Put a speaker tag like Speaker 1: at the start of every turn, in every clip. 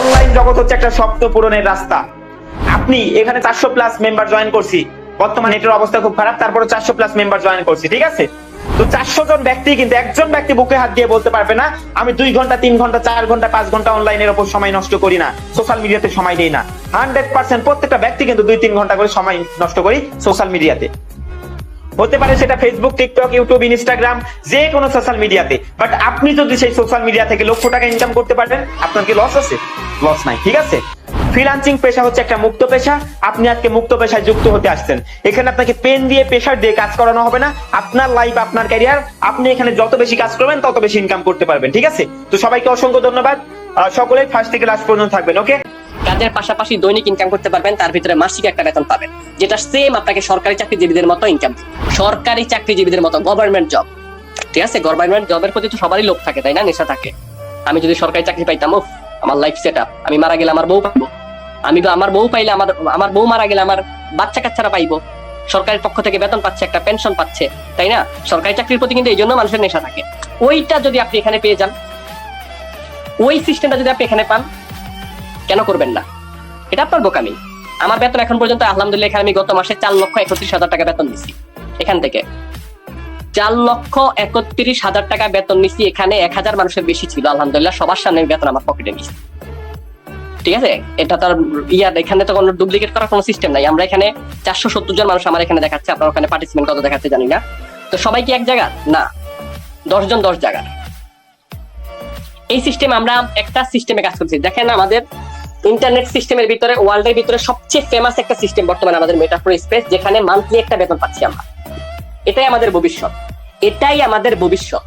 Speaker 1: Online জগৎ হচ্ছে একটা স্বপ্ন পূরণের রাস্তা। আপনি এখানে চারশো প্লাস মেম্বার জয়েন করছি। বর্তমানে এটার অবস্থা খুব খারাপ তারপরে চারশো প্লাস মেম্বার জয়েন করছি, ঠিক আছে? তো চারশো জন ব্যক্তি কিন্তু একজন ব্যক্তি বুকে হাত দিয়ে বলতে পারবে না, আমি দুই ঘণ্টা, তিন ঘণ্টা, চার ঘণ্টা, পাঁচ ঘণ্টা অনলাইনের উপর সময় নষ্ট করি না সোশ্যাল মিডিয়াতে সময় দিই না। হান্ড্রেড পার্সেন্ট প্রত্যেকটা ব্যক্তি কিন্তু দুই, তিন ঘণ্টা করে সময় নষ্ট করি সোশ্যাল মিডিয়াতে হতে পারে সেটা ফেসবুক টিকটক ইউটিউব ইনস্টাগ্রাম যে কোনো সোশ্যাল মিডিয়াতে বাট আপনি যদি সেই সোশ্যাল মিডিয়া থেকে লক্ষ টাকা ইনকাম করতে পারবেন, আপনার কি লস আছে? লস নাই, ঠিক আছে? ফ্রিলান্সিং পেশা হচ্ছে একটা মুক্ত পেশা। আপনি আজকে মুক্ত পেশায় যুক্ত হতে আসছেন। এখানে আপনাকে পেন দিয়ে পেশার দিয়ে কাজ করানো হবে না। আপনার লাইফ আপনার ক্যারিয়ার আপনি এখানে যত বেশি কাজ করবেন, তত বেশি ইনকাম করতে পারবেন, ঠিক আছে? তো সবাইকে অসংখ্য ধন্যবাদ। সকলেই ফার্স্ট থেকে লাস্ট পর্যন্ত থাকবেন ওকে
Speaker 2: কাজের পাশাপাশি দৈনিক ইনকাম করতে পারবেন তার ভিতরে মাসিক একটা বেতন পাবেন যেটা সেম আপনাকে সরকারি চাকরিজীবীদের মতো ইনকাম সরকারি চাকরিজীবীদের মতো গভর্নমেন্ট জব ঠিক আছে? গভর্নমেন্ট জবের প্রতি তো সবারই লোভ থাকে তাই না? নেশা থাকে। আমি যদি সরকারি চাকরি পাইতাম উফ, আমার লাইফ সেট আপ আমি মারা গেলে আমার বউ পাবো আমি তো আমার বউ পাইলে আমার আমার বউ মারা গেলে আমার বাচ্চা কাচ্চারা পাইবো। সরকারের পক্ষ থেকে বেতন পাচ্ছে একটা পেনশন পাচ্ছে তাই না? সরকারি চাকরির প্রতি কিন্তু এই জন্য মানুষের নেশা থাকে। ওইটা যদি আপনি এখানে পেয়ে যান ওই সিস্টেমটা যদি আপনি এখানে পান কেন করবেন না? এটা আপনার বোকামি। আমার বেতন এখন পর্যন্ত, আলহামদুলিল্লাহ, এখানে আমি গত মাসে চার লক্ষ একত্রিশ হাজার টাকা বেতন নিছি। এখান থেকে। চার লক্ষ একত্রিশ হাজার টাকা বেতন নিছি, এখানে এক হাজার মানুষের বেশি ছিল। আলহামদুলিল্লাহ, সবার সামনে আমি বেতন আমার পকেটে নিছি। ঠিক আছে? এটা তার ইয়ার এখানে তো কোনো ডুপ্লিকেট করার কোনো সিস্টেম নাই। আমরা এখানে চারশো সত্তর জন মানুষ আমার এখানে দেখাচ্ছে। আপনার ওখানে পার্টিসিপেন্ট কত দেখাচ্ছে জানি না। তো সবাই কি এক জায়গা? না। দশ জন দশ জায়গা এই সিস্টেম আমরা একটা সিস্টেমে কাজ করছি। দেখেন আমাদের ইন্টারনেট সিস্টেমের ভিতরে ওয়ার্ল্ডের ভিতরে সবচেয়ে ফেমাস একটা সিস্টেম বর্তমানে আমাদের মেটাফোর স্পেস যেখানে মান্থলি একটা বেতন পাচ্ছি আমরা। এটাই আমাদের ভবিষ্যৎ। এটাই আমাদের ভবিষ্যৎ।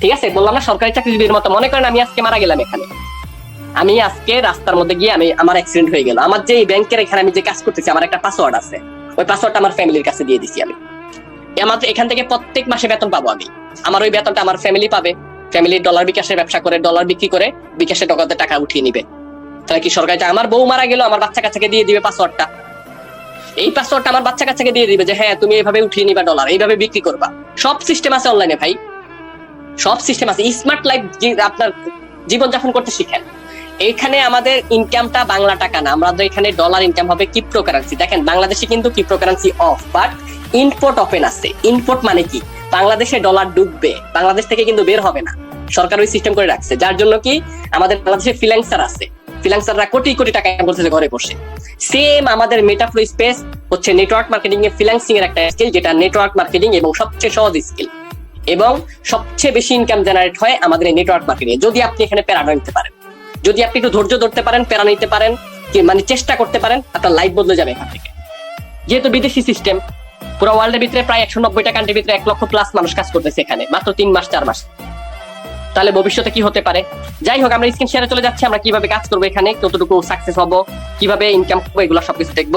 Speaker 2: ঠিক আছে? বললাম না, সরকারি চাকরিজীবীর মতো। মনে করেন আমি আজকে মারা গেলাম এখানে। আমি আজকে রাস্তার মধ্যে গিয়ে আমি, আমার অ্যাক্সিডেন্ট হয়ে গেল। আমার যে ব্যাংকের এখানে আমি যে কাজ করতেছি, আমার একটা পাসওয়ার্ড আছে। ওই পাসওয়ার্ডটা আমার ফ্যামিলির কাছে দিয়ে দিছি আমি। আমার এখান থেকে প্রত্যেক মাসে বেতন পাবো আমি। আমার ওই বেতনটা আমার ফ্যামিলি পাবে। ফ্যামিলি ডলার বিকাশের ব্যবসা করে ডলার বিক্রি করে, বিকাশে টাকাতে টাকা উঠিয়ে নিবে। তাহলে কি সরকার? আমার বউ মারা গেল, আমার বাচ্চা কাচ্চাকে দিয়ে দিবে পাসওয়ার্ডটা এই পাসওয়ার্ডটা আমার বাচ্চা কাচ্চাকে দিয়ে দিবে যে হ্যাঁ তুমি এইভাবে উঠিয়ে নিবা ডলার এইভাবে বিক্রি করবা। সব সিস্টেম আছে অনলাইনে ভাই। সব সিস্টেম আছে। স্মার্ট লাইফ আপনার জীবন যাপন করতে শিখেন। এখানে আমাদের ইনকামটা বাংলা টাকা না। আমাদের এখানে ডলার ইনকাম হবে ক্রিপ্টো কারেন্সি দেখেন, বাংলাদেশে কিন্তু crypto currency off but import open আছে। ইম্পোর্ট মানে কি? বাংলাদেশে ডলার ডুববে। বাংলাদেশ থেকে কিন্তু বের হবে না। সরকার ওই সিস্টেম করে রাখছে। যার জন্য কি? আমাদের বাংলাদেশে ফ্রিল্যান্সার আছে। ফ্রিল্যান্সাররা কোটি কোটি টাকা করতেছে ঘরে বসে। সেম আমাদের মেটাফ্লো স্পেস হচ্ছে নেটওয়ার্ক মার্কেটিং এ ফ্রিল্যান্সিং এর একটা স্কিল যেটা নেটওয়ার্ক মার্কেটিং এবং সবচেয়ে সহজ স্কিল এবং সবচেয়ে বেশি ইনকাম জেনারেট হয় আমাদের এই নেটওয়ার্ক মার্কেটিং যদি আপনি এখানে প্যারা নিতে পারেন। যদি আপনি একটু ধৈর্য ধরতে পারেন, প্যারা নিতে পারেন মানে চেষ্টা করতে পারেন, আপনার লাইফ বদলে যাবে এখান থেকে। যেহেতু বিদেশি সিস্টেম পুরো ওয়ার্ল্ডের ভিতরে প্রায় একশো নব্বইটা কান্ট্রির ভিতরে এক লক্ষ প্লাস মানুষ কাজ করতেছে এখানে। মাত্র তিন মাস, চার মাস। তাহলে ভবিষ্যতে কি হতে পারে? যাই হোক, আমরা স্ক্রিন শেয়ারে চলে যাচ্ছি, আমরা কীভাবে কাজ করব এখানে, কতটুকু সাকসেস হব, কীভাবে ইনকাম করব, এগুলো সবকিছু দেখব।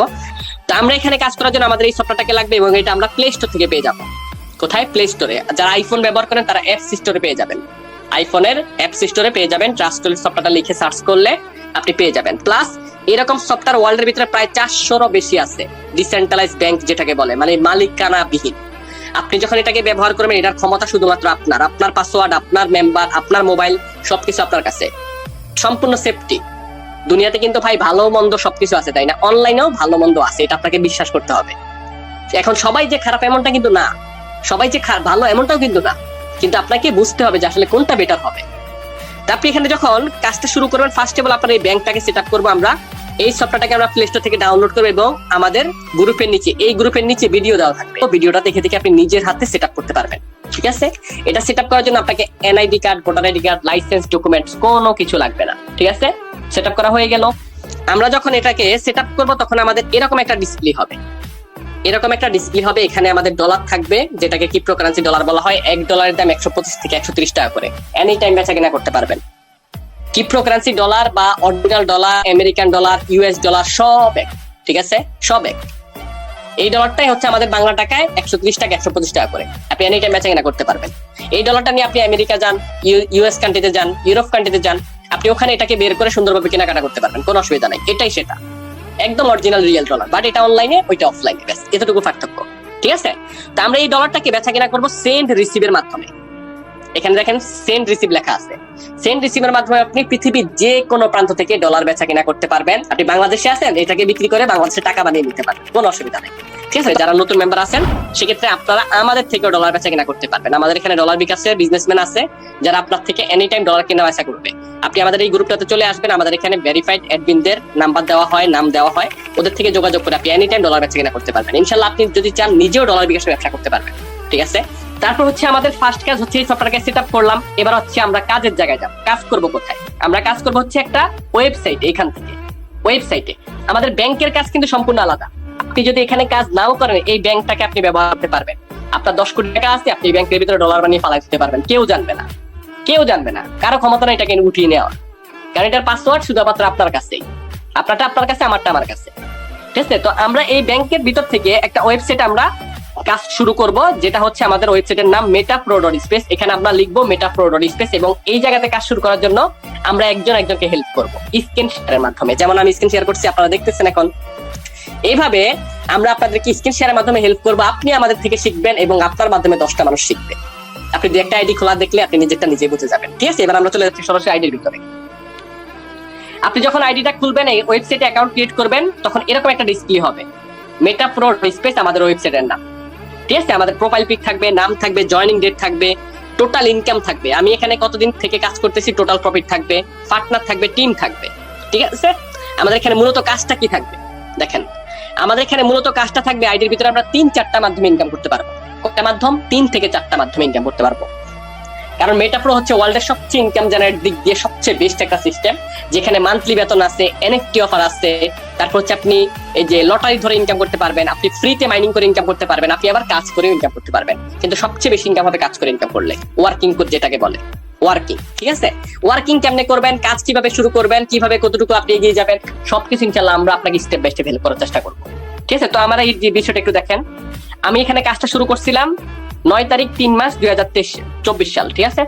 Speaker 2: তো আমরা এখানে কাজ করার জন্য আমাদের এই সফটওয়্যারটাকে লাগবে এবং এটা আমরা প্লে স্টোর থেকে পেয়ে যাব। কোথায়? প্লে স্টোরে যারা আইফোন ব্যবহার করেন, তারা অ্যাপ স্টোরে পেয়ে যাবেন। আইফোনের অ্যাপ স্টোরে পেয়ে যাবেন। ট্রাস্টল সফটওয়্যারটা লিখে সার্চ করলে আপনি পেয়ে যাবেন। প্লাস এরকম সফটওয়্যার ওয়ার্ল্ডের ভিতরে প্রায় চারশোরও বেশি আছে ডিসেন্ট্রালাইজ ব্যাংক যেটাকে বলে মানে মালিকানা বিহীন আপনি যখন এটাকে ব্যবহার করবেন, এটার ক্ষমতা শুধুমাত্র আপনার আপনার পাসওয়ার্ড আপনার মেম্বার আপনার মোবাইল সবকিছু আপনার কাছে। সম্পূর্ণ সেফটি দুনিয়াতে কিন্তু ভাই ভালো মন্দ সবকিছু আছে, তাই না? অনলাইনেও ভালো মন্দ আছে, এটা আপনাকে বিশ্বাস করতে হবে। এখন সবাই যে খারাপ এমনটা কিন্তু না। সবাই যে ভালো এমনটাও কিন্তু না। কিন্তু আপনাকে বুঝতে হবে যে আসলে কোনটা বেটার হবে। আপনি এখানে যখন কাজটা শুরু করবেন ফার্স্ট অফ অল আপনার এই ব্যাংকটাকে সেট আপ করব আমরা। এই সফটওয়্যারটাকে আমরা প্লে স্টোর থেকে ডাউনলোড করব এবং আমাদের গ্রুপের নিচে, এই গ্রুপের নিচে ভিডিও দেওয়া থাকবে। ভিডিওটা দেখে দেখে আপনি নিজের হাতে সেট আপ করতে পারবেন। ঠিক আছে? এটা সেট আপ করার জন্য আপনাকে NID card voter ID card license documents কোনো কিছু লাগবে না। ঠিক আছে? সেট আপ করা হয়ে গেল। আমরা যখন এটাকে সেট আপ করব, তখন আমাদের এরকম একটা ডিসপ্লে হবে। এরকম একটা ডিসপ্লে হবে, এখানে আমাদের ডলার থাকবে, যেটাকে ক্রিপ্টোকারেন্সি ডলার বলা হয়, এক ডলারের দাম একশো পঁচিশ থেকে একশো ত্রিশ টাকা করে। এনি টাইম বেচা কেনা করতে পারবেন। ক্রিপ্টোকারেন্সি ডলার বা original dollar American dollar US dollar সব এক, ঠিক আছে? সব এক। এই ডলারটাই হচ্ছে আমাদের বাংলা টাকায় একশো ত্রিশ টাকা, একশো পঁচিশ টাকা করে। আপনি এনি টাইম বেচা কেনা করতে পারবেন। এই ডলারটা নিয়ে আপনি আমেরিকা যান ইউএস কান্ট্রিতে যান ইউরোপ কান্ট্রিতে যান, আপনি ওখানে এটাকে বের করে সুন্দরভাবে কেনাকাটা করতে পারবেন, কোনো অসুবিধা নাই। এটাই সেটা। একদম অরিজিনাল রিয়েল ডলার বাট এটা অনলাইনে ওইটা অফলাইনে ব্যাস, এতটুকু পার্থক্য, ঠিক আছে? তা আমরা এই ডলারটাকে বেচা কিনা করব? সেন্ড রিসিভের মাধ্যমে। এখানে দেখেন সেন্ড রিসিভ লেখা আছে। সেন্ড রিসিভের মাধ্যমে আপনি পৃথিবীর যে কোনো প্রান্ত থেকে ডলার বেচা কিনা করতে পারবেন। আপনি বাংলাদেশে আছেন, এটাকে বিক্রি করে বাংলাদেশে টাকা বানিয়ে নিতে পারবেন। কোনো অসুবিধা নেই। ঠিক আছে, যারা নতুন মেম্বার আছেন, সেক্ষেত্রে আপনারা আমাদের থেকে ডলার বেচা কিনা করতে পারবেন। আমাদের এখানে ডলার বিকাশের বিজনেসম্যান আছে, যারা আপনার থেকে এনি টাইম ডলার কেনা বেচা করবে। আপনি আমাদের এই গ্রুপটাতে চলে আসবেন, আমাদের এখানে ভেরিফাইড অ্যাডমিনদের নাম্বার দেওয়া হয়, নাম দেওয়া হয়। ওদের থেকে যোগাযোগ করে আপনি এনি টাইম ডলার বেচা কিনা করতে পারবেন। ইনশাল্লাহ আপনি যদি চান, নিজেও ডলার বিকাশের ব্যবসা করতে পারবেন। ঠিক আছে? তারপর হচ্ছে আমাদের ফার্স্ট কাজ হচ্ছে এই সফটওয়্যারকে সেট আপ করলাম। এবার হচ্ছে আমরা কাজের জায়গায় যাব। কাজ করব কোথায়? আমরা কাজ করব হচ্ছে একটা ওয়েবসাইট এখান থেকে। ওয়েবসাইটে আমাদের ব্যাংকের কাজ কিন্তু সম্পূর্ণ আলাদা। আপনি যদি এখানে কাজ নাও করেন, এই ব্যাংকটাকে আপনি ব্যবহার করতে পারবেন। আপনার দশ কোটি টাকা আছে, আপনি ব্যাংকের ভিতরে ডলার বানিয়ে পালাই দিতে পারবেন। কেউ জানবে না। কেউ জানবে না। কারও ক্ষমতা না এটাকে উঠিয়ে নেওয়া কারণ এটার পাসওয়ার্ড শুধুমাত্র আপনার কাছেই। আপনারটা আপনার কাছে, আমারটা আমার কাছে। ঠিক আছে? তো আমরা এই ব্যাংকের ভিতর থেকে একটা ওয়েবসাইট আমরা কাজ শুরু করব, যেটা হচ্ছে আমাদের ওয়েবসাইটের নাম মেটা প্রো ডট স্পেস এখানে আমরা লিখব মেটা প্রো ডট স্পেস এবং এই জায়গাতে কাজ শুরু করার জন্য আমরা একজন একজনকে হেল্প করব। স্ক্রিন শেয়ারের মাধ্যমে। যেমন আমি স্ক্রিন শেয়ার করছি, আপনারা দেখতেছেন এখন। এইভাবে আমরা আপনাদেরকে স্ক্রিন শেয়ারের মাধ্যমে হেল্প করব। আপনি আমাদের থেকে শিখবেন এবং আপনার মাধ্যমে দশটা মানুষ শিখবে। আপনি দু একটা আইডি খোলা দেখলে আপনি নিজেরটা নিজে বুঝে যাবেন। ঠিক আছে? এবার আমরা চলে যাচ্ছি সরাসরি আইডির ভিতরে। আপনি যখন আইডিটা খুলবেন, এই ওয়েবসাইটে অ্যাকাউন্ট ক্রিয়েট করবেন, তখন এরকম একটা ডিসপ্লে হবে। মেটা প্রো স্পেস আমাদের ওয়েবসাইটের নাম। ঠিক আছে? আমাদের প্রোফাইল পিক থাকবে, নাম থাকবে জয়নিং ডেট থাকবে টোটাল ইনকাম থাকবে। আমি এখানে কতদিন থেকে কাজ করতেছি টোটাল প্রফিট থাকবে পার্টনার থাকবে টিম থাকবে। ঠিক আছে? আমাদের এখানে মূলত কাজটা কি থাকবে? দেখেন। আমাদের এখানে মূলত কাজটা থাকবে আইডির ভিতরে আমরা তিন, চারটা মাধ্যমে ইনকাম করতে পারব। কয়টা মাধ্যম? তিন থেকে চারটা মাধ্যমে ইনকাম করতে পারব। কারণ মেটাপ্রো হচ্ছে ওয়ার্ল্ডের সবচেয়ে ইনকাম জেনারেট দিক দিয়ে সবচেয়ে বেস্ট একটা সিস্টেম যেখানে মান্থলি বেতন আছে এনএফটি অফার আছে, তারপর হচ্ছে আপনি এই যে লটারি ধরে ইনকাম করতে পারবেন, আপনি ফ্রিতে মাইনিং করে ইনকাম করতে পারবেন, আপনি আবার কাজ করে ইনকাম করতে পারবেন। কিন্তু সবচেয়ে বেশি ইনকাম হবে কাজ করে ইনকাম করলে ওয়ার্কিং কোড যেটাকে বলে। ওয়ার্কিং ঠিক আছে? ওয়ার্কিং কেমনে করবেন? কাজ কীভাবে শুরু করবেন? কীভাবে কতটুকু আপনি এগিয়ে যাবেন? সবকিছু ইনশাল্লাহ আমরা আপনাকে স্টেপ বাই স্টেপ হেল্প করার চেষ্টা করব। ঠিক আছে? তো আমার এই বিষয়টা একটু দেখেন। আমি এখানে কাজটা শুরু করছিলাম নয় তারিখ তিন মাস দুই হাজার তেইশ চব্বিশ সাল, ঠিক আছে?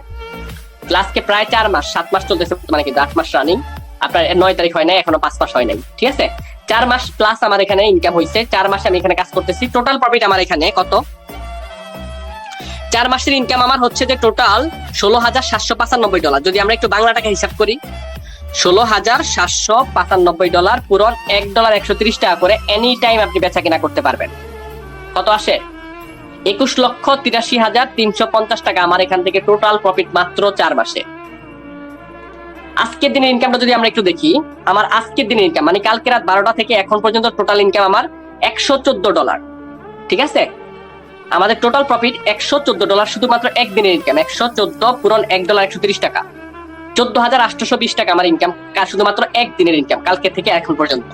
Speaker 2: ক্লাসকে প্রায় চার মাস, সাত মাস চলতেছে মানে কিন্তু আট মাস রানিং আপনার নয় তারিখ হয় নাই, এখনও পাঁচ মাস হয় নাই, ঠিক আছে? চার মাস প্লাস আমার এখানে ইনকাম হয়েছে চার মাসে আমি এখানে কাজ করতেছি। টোটাল প্রফিট আমার এখানে কত? চার মাসের ইনকাম আমার হচ্ছে যে টোটাল ষোলো হাজার সাতশো পঁচানব্বই ডলার যদি আমরা একটু বাংলা টাকা হিসাব করি, ষোলো হাজার সাতশো পঁচানব্বই ডলার পুরন এক ডলার একশো তিরিশ টাকা করে এনি টাইম আপনি বেচা কিনা করতে পারবেন। কত আসে? একুশ লক্ষ তিরাশি হাজার তিনশো পঞ্চাশ টাকা আমার এখান থেকে টোটাল প্রফিট মাত্র চার মাসে। আজকের দিনের ইনকামটা যদি আমরা একটু দেখি, আমার আজকের দিনের ইনকাম মানে কালকে রাত বারোটা থেকে এখন পর্যন্ত টোটাল ইনকাম আমার একশো চোদ্দ ডলার ঠিক আছে? আমাদের টোটাল প্রফিট একশো চোদ্দ ডলার শুধুমাত্র একদিনের ইনকাম একশো চোদ্দ পূরণ এক ডলার একশো তিরিশ টাকা। চোদ্দ হাজার আটশোশো বিশ টাকা আমার ইনকাম শুধুমাত্র একদিনের ইনকাম কালকে থেকে এখন পর্যন্ত।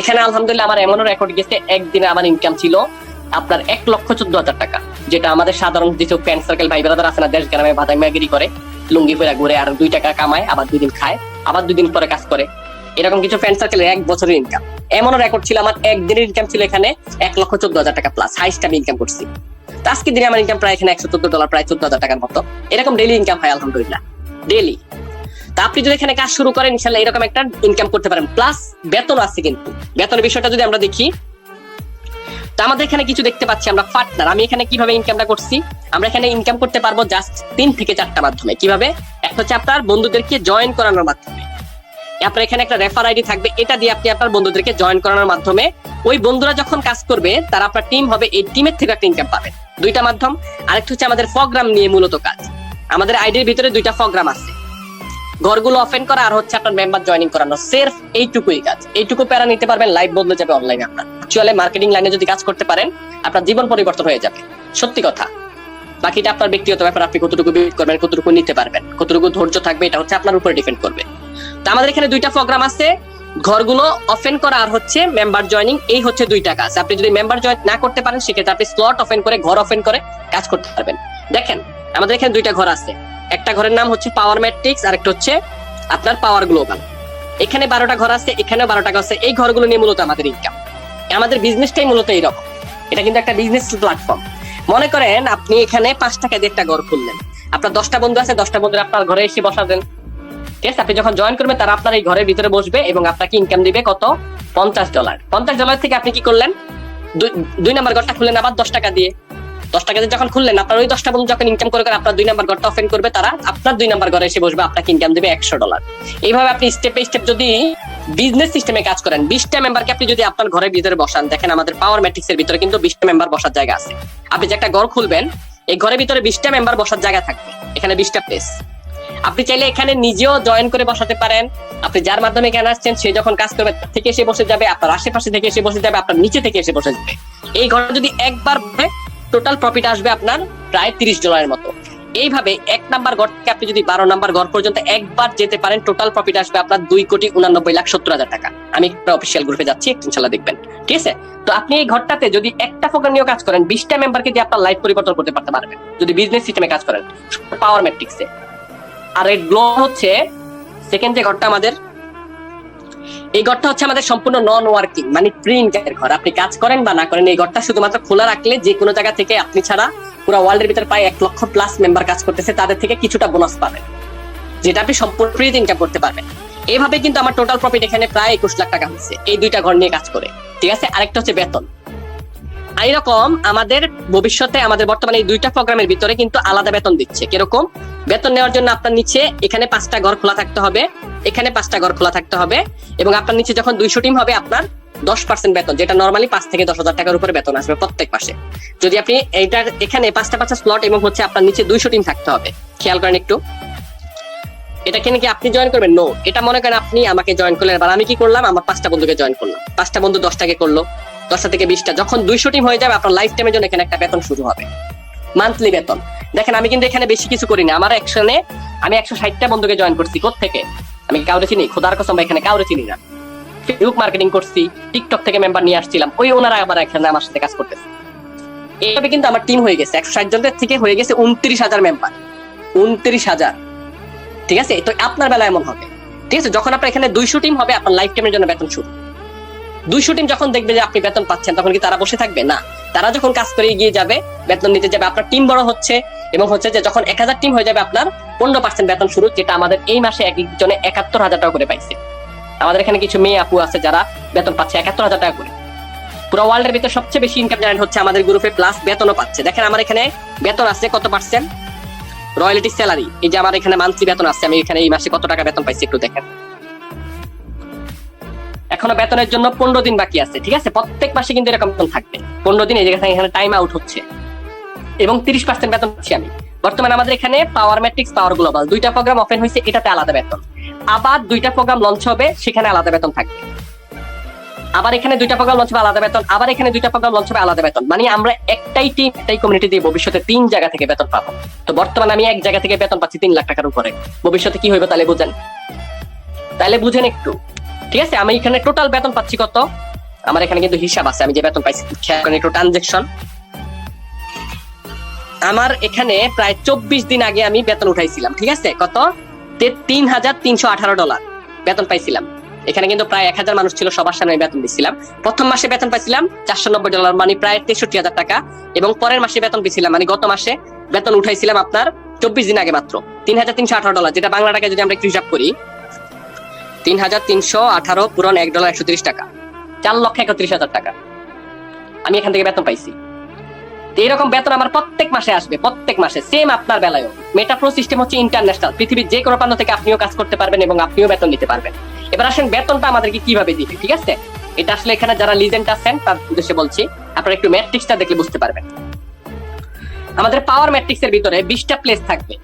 Speaker 2: এখানে আলহামদুলিল্লাহ আমার এমনও রেকর্ড গেছে, একদিনে আমার ইনকাম ছিল আপনার এক লক্ষ চোদ্দ হাজার টাকা, যেটা আমাদের সাধারণ যেসব ফ্রেন্ড সার্কেল ভাই বেড়াদার আছে না, দেশ গ্রামে বাদাই ম্যাগিরি করে, লুঙ্গি পরে ঘুরে আর দুই টাকা কামায়, আবার দুই দিন খায়, আবার দুই দিন পরে কাজ করে। এরকম কিছু ফ্রেন্ড সার্কেলের এক বছরের ইনকাম এমনও রেকর্ড ছিল আমার একদিনের ইনকাম ছিল এখানে এক লক্ষ চোদ্দ হাজার টাকা প্লাস হাইস্ট আমি ইনকাম করছি। তো আজকের দিনে আমার ইনকাম প্রায় এখানে একশো চোদ্দ ডলার প্রায় চোদ্দ হাজার টাকার মতো। এরকম ডেলি ইনকাম হয়, আলহামদুলিল্লাহ। ডেলি তা আপনি যদি এখানে কাজ শুরু করেন, ইনশাল্লাহ এরকম একটা ইনকাম করতে পারেন। প্লাস বেতন আছে কিন্তু। বেতনের বিষয়টা যদি আমরা দেখি, তো আমাদের এখানে কিছু দেখতে পাচ্ছি, আমরা পার্টনার আমি এখানে কীভাবে ইনকামটা করছি? আমরা এখানে ইনকাম করতে পারব জাস্ট তিন থেকে চারটা মাধ্যমে। কীভাবে? একটা হচ্ছে আপনার বন্ধুদেরকে জয়েন করানোর মাধ্যমে। আপনার এখানে একটা রেফার আইডি থাকবে। এটা দিয়ে আপনি আপনার বন্ধুদেরকে জয়েন করানোর মাধ্যমে ওই বন্ধুরা যখন কাজ করবে, তারা আপনার টিম হবে এই টিমের থেকে একটা ইনকাম পাবেন। দুইটা মাধ্যম। আরেকটা হচ্ছে আমাদের ফগ্রাম নিয়ে মূলত কাজ। আমাদের আইডির ভিতরে দুইটা ফগ্রাম আছে। ঘরগুলো ওপেন করা আর হচ্ছে আপনার মেম্বার জয়েনিং করানো। সেলফ এইটুকুই কাজ। এইটুকু প্যারা নিতে পারবেন লাইভ বদলে যাবে অনলাইনে আপনার। অ্যাকচুয়ালি মার্কেটিং লাইনে যদি কাজ করতে পারেন, আপনার জীবন পরিবর্তন হয়ে যাবে। সত্যি কথা। বাকিটা আপনার ব্যক্তিগত ব্যাপার, আপনি কতটুকু বিট করবেন, কতটুকু নিতে পারবেন, কতটুকু ধৈর্য থাকবে, এটা হচ্ছে আপনার উপরে ডিপেন্ড করবে। আমাদের এখানে দুইটা প্রোগ্রাম আছে। ঘরগুলো ওপেন করা আর হচ্ছে মেম্বার জয়েনিং এই হচ্ছে দুইটা কাজ আপনি যদি মেম্বার জয়েন না করতে পারেন, সেক্ষেত্রে আপনি স্লট ওপেন করে, ঘর ওপেন করে কাজ করতে পারবেন। দেখেন, আমাদের এখানে দুইটা ঘর আছে। একটা ঘরের নাম হচ্ছে পাওয়ার ম্যাট্রিক্স আর একটা হচ্ছে আপনার পাওয়ার গ্লোবাল এখানে বারোটা ঘর আছে, এখানেও বারোটা ঘর আছে। এই ঘরগুলো নিয়ে মূলত আমাদের ইনকাম আমাদের বিজনেসটাই মূলত এইরকম। এটা কিন্তু একটা বিজনেস প্ল্যাটফর্ম মনে করেন আপনি এখানে পাঁচ টাকা দিয়ে একটা ঘর খুললেন। আপনার দশটা বন্ধু আছে, দশটা বন্ধু আপনার ঘরে এসে বসাবেন ঠিক আছে, আপনি যখন জয়েন করবেন, তারা আপনার এই ঘরের ভিতরে বসবে এবং আপনাকে ইনকাম দিবে কত? পঞ্চাশ ডলার পঞ্চাশ ডলার থেকে আপনি কি করলেন? দুই- নাম্বার ঘরটা খুললেন আবার দশ টাকা দিয়ে। দশ টাকা দিয়ে যখন খুললেন, আপনার ওই দশটা বন্ধু যখন ইনকাম করে আপনার দুই নাম্বার ঘরটা ওপেন করবে, তারা আপনার দুই নাম্বার ঘরে এসে বসবে, আপনাকে ইনকাম দেবে একশো ডলার এইভাবে আপনি স্টেপ বাই স্টেপ যদি বিজনেস সিস্টেমে কাজ করেন, বিশটা মেম্বারকে আপনি যদি আপনার ঘরের ভিতরে বসান, দেখেন আমাদের পাওয়ার ম্যাট্রিক্স এর ভিতরে কিন্তু বিশটা মেম্বার বসার জায়গা আছে। আপনি যে একটা ঘর খুলবেন, এই ঘরের ভিতরে বিশটা মেম্বার বসার জায়গা থাকবে। এখানে বিশটা প্লেস আপনি চাইলে এখানে নিজেও জয়েন করে বসাতে পারেন। আপনি যার মাধ্যমে এখানে আসছেন, সে যখন কাজ করবে থেকে এসে বসে যাবে, আপনার আশেপাশে থেকে এসে বসে যাবে, আপনার নিচে থেকে এসে বসে যাবে। এই ঘরে যদি একবার টোটাল প্রফিট আসবে আপনার প্রায় তিরিশ ডলারের মতো। এইভাবে এক নাম্বার ঘর থেকে আপনি যদি বারো নাম্বার ঘর পর্যন্ত একবার যেতে পারেন টোটাল প্রফিট আসবে আপনার দুই কোটি উনানব্বই লাখ সত্তর হাজার টাকা। আমি একটা অফিসিয়াল গ্রুপে যাচ্ছি ইনশাল্লাহ দেখবেন। ঠিক আছে? তো আপনি এই ঘরটাতে যদি একটা প্রোগ্রাম নিয়েও কাজ করেন, বিশটা মেম্বারকে দিয়ে আপনার লাইফ পরিবর্তন করতে পারতে পারবেন। যদি বিজনেস সিস্টেমে কাজ করেন পাওয়ার ম্যাট্রিক্সে আর এই গ্লো হচ্ছে সেকেন্ড যে ঘরটা আমাদের, এই ঘরটা হচ্ছে আমাদের সম্পূর্ণ নন ওয়ার্কিং মানে ইনকামের ঘর। আপনি কাজ করেন বা না করেন, এই ঘরটা শুধুমাত্র খোলা রাখলে যে কোনো জায়গা থেকে আপনি ছাড়া পুরো ওয়ার্ল্ডের ভিতরে প্রায় এক লক্ষ প্লাস মেম্বার কাজ করতেছে, তাদের থেকে কিছুটা বোনাস পাবেন, যেটা আপনি সম্পূর্ণ ফ্রি ইনকাম করতে পারবেন। এইভাবে কিন্তু আমার টোটাল প্রফিট এখানে প্রায় একুশ লাখ টাকা হচ্ছে, এই দুইটা ঘর নিয়ে কাজ করে। ঠিক আছে? আরেকটা হচ্ছে বেতন। আর এরকম আমাদের ভবিষ্যতে আমাদের বর্তমানে এই দুইটা প্রোগ্রামের ভিতরে কিন্তু আলাদা বেতন দিচ্ছে। কীরকম? বেতন নেওয়ার জন্য আপনার নিচে এখানে পাঁচটা ঘর খোলা থাকতে হবে, এখানে পাঁচটা ঘর খোলা থাকতে হবে এবং আপনার নিচে যখন দুইশো টিম হবে, আপনার দশ পার্সেন্ট বেতন, যেটা নর্মালি পাঁচ থেকে দশ হাজার টাকার উপরে বেতন আসবে প্রত্যেক মাসে। যদি আপনি এইটার এখানে পাঁচটা পাঁচটা স্লট এবং হচ্ছে আপনার নিচে দুইশো টিম থাকতে হবে। খেয়াল করেন একটু। এটা কেন কি আপনি জয়েন করবেন? নো এটা মনে করেন আপনি আমাকে জয়েন করলেন, এবার আমি কি করলাম? আমার পাঁচটা বন্ধুকে জয়েন করলাম। পাঁচটা বন্ধু দশটাকে করল। দশটা থেকে বিশটা, যখন দুইশো টিম হয়ে যাবে, আপনার লাইফ টাইমের জন্য এখানে একটা বেতন শুরু হবে। মান্থলি বেতন। দেখেন, আমি কিন্তু এখানে বেশি কিছু করি না আমার একশনে, আমি একশো ষাটটা বন্ধুকে জয়েন করছি থেকে আমি কাউরে চিনি? খোদার কসম এখানে কাউরে চিনি না। ফেসবুক মার্কেটিং করছি টিকটক থেকে মেম্বার নিয়ে আসছিলাম। ওই ওনারা আবার এখানে আমার সাথে কাজ করতেছে। এইভাবে কিন্তু আমার টিম হয়ে গেছে। একশো ষাট জনের থেকে হয়ে গেছে উনত্রিশ হাজার মেম্বার উনত্রিশ হাজার। ঠিক আছে? তো আপনার বেলা এমন হবে। ঠিক আছে? যখন আপনার এখানে দুইশো টিম হবে, আপনার লাইফ টাইমের জন্য বেতন শুরু। দুইশো টিম যখন দেখবে যে আপনি বেতন পাচ্ছেন, তখন কি তারা বসে থাকবে? না। তারা যখন কাজ করে এগিয়ে যাবে, বেতন নিতে যাবে, আপনার টিম বড় হচ্ছে এবং হচ্ছে যে যখন এক হাজার টিম হয়ে যাবে আপনার, পনেরো পার্সেন্ট বেতন শুরু, যেটা আমাদের এই মাসে এক একজনে একাত্তর হাজার টাকা করে পাইছে। আমাদের এখানে কিছু মেয়ে আপু আছে যারা বেতন পাচ্ছে একাত্তর হাজার টাকা করে। পুরো ওয়ার্ল্ডের ভিতরে সবচেয়ে বেশি ইনকাম জেনারেট হচ্ছে আমাদের গ্রুপে প্লাস বেতনও পাচ্ছে। দেখেন আমার এখানে বেতন আছে কত পার্সেন্ট রয়্যালিটি স্যালারি এই যে আমার এখানে মান্থলি বেতন আছে, আমি এখানে এই মাসে কত টাকা বেতন পাইছি একটু দেখেন। এখনও বেতনের জন্য পনেরো দিন বাকি আছে, ঠিক আছে? প্রত্যেক মাসে কিন্তু এরকম থাকবে। পনেরো দিন এই জায়গায় এখানে টাইম আউট হচ্ছে। এবং তিরিশ পার্সেন্ট বেতন পাচ্ছি আমি। বর্তমানে আমাদের এখানে পাওয়ার ম্যাট্রিক্স পাওয়ার গ্লোবাল দুইটা প্রোগ্রাম ওপেন হয়েছে, এটাতে আলাদা বেতন। আবার দুইটা প্রোগ্রাম লঞ্চ হবে, সেখানে আলাদা বেতন থাকবে। আবার এখানে দুইটা প্রোগ্রাম লঞ্চ হবে, আলাদা বেতন। আবার এখানে দুইটা প্রোগ্রাম লঞ্চ হবে, আলাদা বেতন। মানে আমরা একটাই টিম একটাই কমিউনিটি দিয়ে ভবিষ্যতে তিন জায়গা থেকে বেতন পাবো। তো বর্তমানে আমি এক জায়গা থেকে বেতন পাচ্ছি তিন লাখ টাকার উপরে। ভবিষ্যতে কি হইবে তাহলে বুঝেন? তাহলে বুঝেন একটু। ঠিক আছে? আমি এখানে টোটাল বেতন পাচ্ছি কত? আমার এখানে কিন্তু হিসাব আছে, আমি যে বেতন পাইছি, খেয়াল করেন একটু ট্রানজেকশন আমার এখানে প্রায় চব্বিশ দিন আগে আমি বেতন উঠাইছিলাম, ঠিক আছে? কত? তিন হাজার তিনশো আঠারো ডলার বেতন পাইছিলাম। এখানে কিন্তু প্রায় এক হাজার মানুষ ছিল, সবার সামনে আমি বেতন দিচ্ছিলাম প্রথম মাসে বেতন পাইছিলাম চারশো নব্বই ডলার মানে প্রায় তেষট্টি হাজার টাকা। এবং পরের মাসে বেতন পেয়েছিলাম মানে গত মাসে বেতন উঠাইছিলাম আপনার চব্বিশ দিন আগে মাত্র তিন হাজার তিনশো আঠারো ডলার যেটা বাংলা টাকায় যদি আমরা একটু হিসাব করি তিন হাজার তিনশো আঠারো পূরণ এক ডলার একশো তিরিশ টাকা। চার লক্ষ একত্রিশ হাজার টাকা। আমি এখান থেকে বেতন পাইছি। এরকম বেতন আমার প্রত্যেক মাসে আসবে, প্রত্যেক মাসে সেম আপনার বেলায়ও। সিস্টেম হচ্ছে ইন্টারন্যাশনাল পৃথিবীর যে কোনো প্রান্ত থেকে আপনিও কাজ করতে পারবেন এবং আপনিও বেতন নিতে পারবেন। এবার আসেন বেতনটা আমাদেরকে কীভাবে দিবে, ঠিক আছে? এটা আসলে এখানে যারা লিজেন্ড আছেন, তার উদ্দেশ্যে বলছি, আপনারা একটু ম্যাট্রিক্সটা দেখলে বুঝতে পারবেন। আমাদের পাওয়ার ম্যাট্রিক্স এর ভিতরে বিশটা প্লেস থাকবে।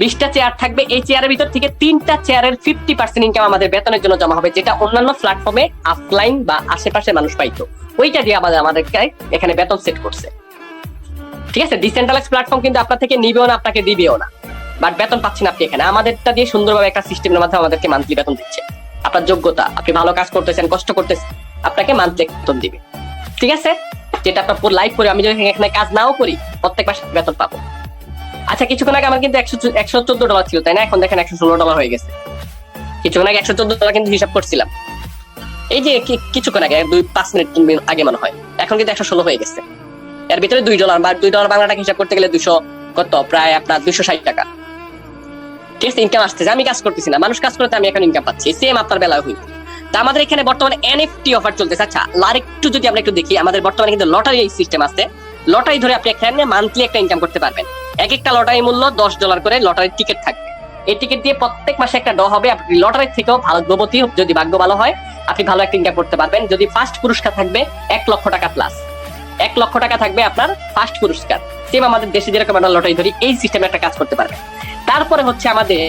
Speaker 2: বিশটা চেয়ার থাকবে, এই চেয়ারের ভিতর থেকে তিনটা চেয়ারের ফিফটি পার্সেন্ট ইনকাম আমাদের বেতনের জন্য জমা হবে, যেটা অন্যান্য প্ল্যাটফর্মে অফলাইন বা আশেপাশে মানুষ পাইতো। ওইটা দিয়ে আমাদের, আমাদেরকে এখানে বেতন সেট করছে। ঠিক আছে? ডিসেন্ট্রালাইজ প্ল্যাটফর্ম কিন্তু আপনার থেকে নিবেও না, আপনাকে দিবেও না। বাট বেতন পাচ্ছেন আপনি এখানে। আমাদেরটা দিয়ে সুন্দরভাবে একটা সিস্টেমের মাধ্যমে আমাদেরকে মান্থলি বেতন দিচ্ছে। আপনার যোগ্যতা, আপনি ভালো কাজ করতেছেন, কষ্ট করতেছেন, আপনাকে মান্থলি বেতন দিবে। ঠিক আছে? যেটা আপনার লাইফ করে, আমি যদি এখানে কাজ নাও করি, প্রত্যেক মাসে বেতন পাবো। আচ্ছা কিছুক্ষণ আগে আমার কিন্তু একশো একশো চোদ্দ ডলার ছিল, তাই না? এখন দেখেন একশো ষোলো ডলার হয়ে গেছে। কিছুক্ষণ আগে একশো চোদ্দ ডলার কিন্তু হিসাব করছিলাম। এই যে কিছুক্ষণ আগে, দুই পাঁচ মিনিট আগে মনে হয়। এখন কিন্তু একশো ষোলো হয়ে গেছে। এর ভিতরে দুই ডলার বা দুই ডলার বাংলা টাকা হিসাব করতে গেলে দুশো কত? প্রায় আপনার দুশো ষাট টাকা। ঠিক আছে ইনকাম আসতেছে। আমি কাজ করতেছি না। মানুষ কাজ করতে আমি এখন ইনকাম পাচ্ছি। সেম আপনার বেলা হইব তা আমাদের এখানে বর্তমানে এনএফটি অফার চলতেছে। আচ্ছা আর একটু যদি আমরা একটু দেখি, আমাদের বর্তমানে কিন্তু লটারি সিস্টেম আছে। লটারি ধরে আপনি এখানে মান্থলি একটা ইনকাম করতে পারবেন। এক একটা লটারি মূল্য দশ ডলার করে লটারির টিকিট থাকবে এই টিকিট দিয়ে প্রত্যেক মাসে একটা ড হবে। আপনি লটারির থেকেও ভাগ্যবতী যদি ভাগ্য ভালো হয়, আপনি ভালো একটা ইনকাম করতে পারবেন। যদি ফার্স্ট পুরস্কার থাকবে, এক লক্ষ টাকা প্লাস এক লক্ষ টাকা থাকবে আপনার ফার্স্ট পুরস্কার। সেম আমাদের দেশে যেরকম আমরা লটারি ধরি, এই সিস্টেমে একটা কাজ করতে পারবে তারপরে হচ্ছে আমাদের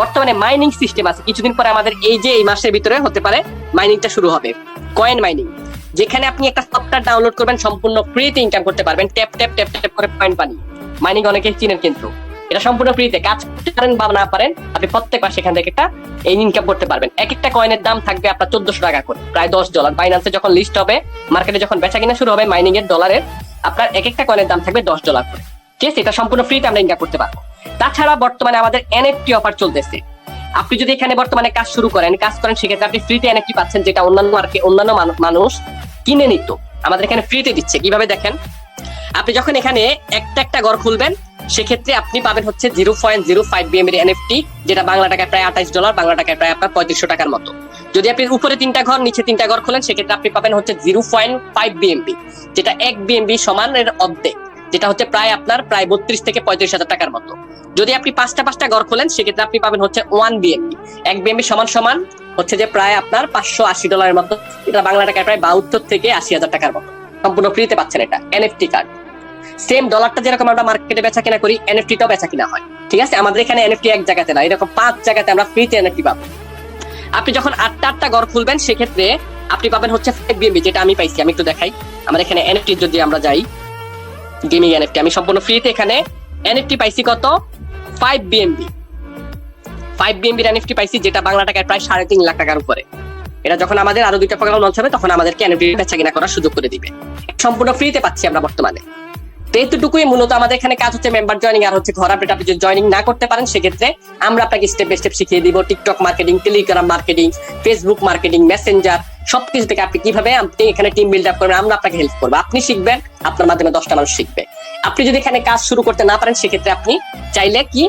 Speaker 2: বর্তমানে মাইনিং সিস্টেম আছে। কিছুদিন পরে আমাদের এই যে এই মাসের ভিতরে হতে পারে মাইনিংটা শুরু হবে। কয়েন মাইনিং যেখানে আপনি একটা সফটওয়্যার ডাউনলোড করবেন, সম্পূর্ণ ফ্রিতে ইনকাম করতে পারবেন। ট্যাপ ট্যাপ ট্যাপ ট্যাপ করে পয়েন্ট পানি মাইনিং অনেকে চিনেন কিন্তু। এটা সম্পূর্ণ ফ্রিতে কাজ করতে পারেন বা না পারেন, আপনি প্রত্যেক মাসে এখান থেকে একটা এই ইনকাম করতে পারবেন। এক একটা কয়েনের দাম থাকবে আপনার চোদ্দশো টাকা করে। প্রায় দশ ডলার বাইন্যান্সে যখন লিস্ট হবে মার্কেটে যখন বেচা কিনা শুরু হবে মাইনিং এর ডলারের আপনার এক একটা কয়েনের দাম থাকবে দশ ডলার করে। ঠিক আছে? এটা সম্পূর্ণ ফ্রিতে আমরা ইনকাম করতে পারব। তাছাড়া বর্তমানে আমাদের এনএফটি অফার চলতেছে। আপনি যদি এখানে বর্তমানে কাজ শুরু করেন, কাজ করেন, সেক্ষেত্রে আপনি ফ্রিতে এনএফটি পাচ্ছেন, যেটা অন্যান্য মার্কে অন্যান্য মানুষ কিনে নিত। আমাদের এখানে ফ্রিতে দিচ্ছে। কীভাবে দেখেন? আপনি যখন এখানে একটা একটা ঘর খুলবেন, সেক্ষেত্রে আপনি পাবেন হচ্ছে zero point zero five BM এর এনএফটি যেটা বাংলা টাকায় প্রায় আঠাইশ ডলার বাংলা টাকায় প্রায় আপনার পঁয়ত্রিশশো টাকার মতো। যদি আপনি উপরে তিনটা ঘর, নিচে তিনটা ঘর খোলেন, সেক্ষেত্রে আপনি পাবেন হচ্ছে জিরো পয়েন্ট ফাইভ বিএমবি যেটা এক বিএমবি সমান এর অর্ধেক। যেটা হচ্ছে প্রায় আপনার প্রায় বত্রিশ থেকে পঁয়ত্রিশ হাজার টাকার মতো। যদি আপনি পাঁচটা পাঁচটা ঘর খোলেন, সেক্ষেত্রে আপনি পাবেন হচ্ছে ওয়ান বিএমবি এক বিএমবি সমান সমান হচ্ছে যে প্রায় আপনার পাঁচশো আশি ডলারের মতো। এটা বাংলা টাকায় প্রায় বাহাত্তর থেকে আশি হাজার টাকার মতো। সম্পূর্ণ ফ্রিতে পাচ্ছেন এটা এনএফটি কার্ড সেম ডলারটা যেরকম আমরা মার্কেটে বেচা কিনা করি এনএফটি টাও বেচা কিনা হয়। ঠিক আছে? আমাদের এখানে এনএফটি এক জায়গাতে না, এরকম পাঁচ জায়গাতে আমরা ফ্রিতে এনএফটি পাবো। আপনি যখন আটটা আটটা ঘর খুলবেন, সেক্ষেত্রে আপনি পাবেন হচ্ছে ফাইভ বিএমবি যেটা আমি পাইছি, আমি একটু দেখাই। আমার এখানে এনএফটি যদি আমরা যাই গেমিং এনএফটি আমি সম্পূর্ণ ফ্রিতে এখানে এনএফটি পাইছি কত? ফাইভ বিএমবি ফাইভ বিএমবির এনএফটি পাইছি, যেটা বাংলা টাকায় প্রায় সাড়ে তিন লাখ টাকার উপরে। এটা যখন আমাদের আরও দুইটা প্রোগ্রাম লঞ্চ হবে, তখন আমাদেরকে এনএফটি বেচা কিনা করার সুযোগ করে দিবে। সম্পূর্ণ ফ্রিতে পাচ্ছি আমরা বর্তমানে। তো এইটুকুই মূলত আমাদের এখানে কাজ হচ্ছে মেম্বার জয়নিং আর হচ্ছে ঘর আপডেট আপনি যদি জয়নিং না করতে পারেন, সেক্ষেত্রে আমরা আপনাকে স্টেপ বাই স্টেপ শিখিয়ে দিব। TikTok marketing Telegram marketing Facebook marketing Messenger সবকিছু থেকে আপনি কীভাবে আপনি এখানে টিম বিল্ড আপ করবেন, আমরা আপনাকে হেল্প করব। আপনি শিখবেন, আপনার মাধ্যমে দশটা মানুষ শিখবে। আপনি যদি এখানে কাজ শুরু করতে না পারেন, সেক্ষেত্রে আপনি চাইলে কি,